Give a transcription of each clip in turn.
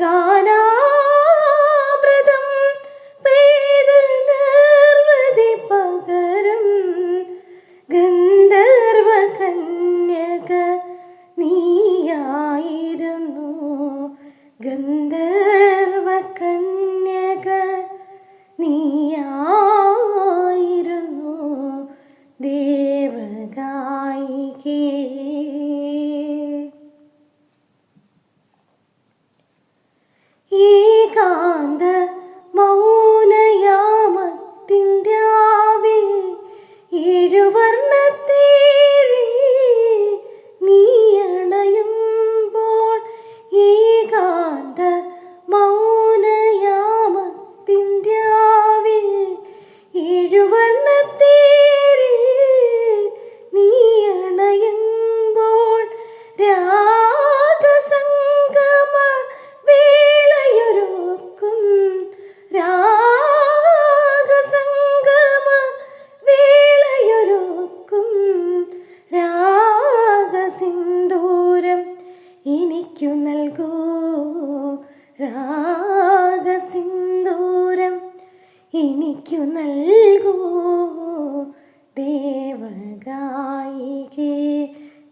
ഗാനാമൃതം പെയ്ത് നിർവൃതി പകരും ഗന്ധർവ കന്യക നീയായിരുന്നു ഗന്ധർവ ஏ നൽകൂ. രാഗസിന്ദൂരം എനിക്കു നൽകൂ. ദേവഗായികേ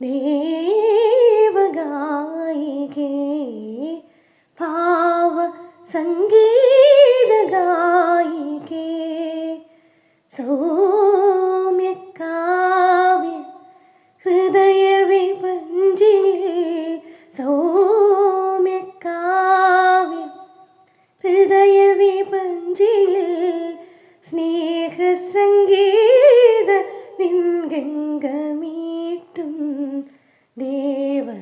ദേവഗായികേ ഭാവ സൗമ്യക്കാവ്യ ഹൃദയ ഹൃദയവിപഞ്ചിൽ സൗമ്യകാവ്യ സ്നേഹസംഗീത നിൻഗംഗമീട്ടും ദേവഗായികേ.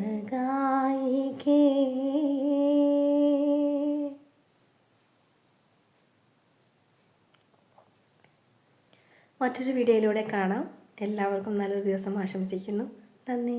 മറ്റൊരു വീഡിയോയിലൂടെ കാണാം. എല്ലാവർക്കും നല്ലൊരു ദിവസം ആശംസിക്കുന്നു. നന്ദി.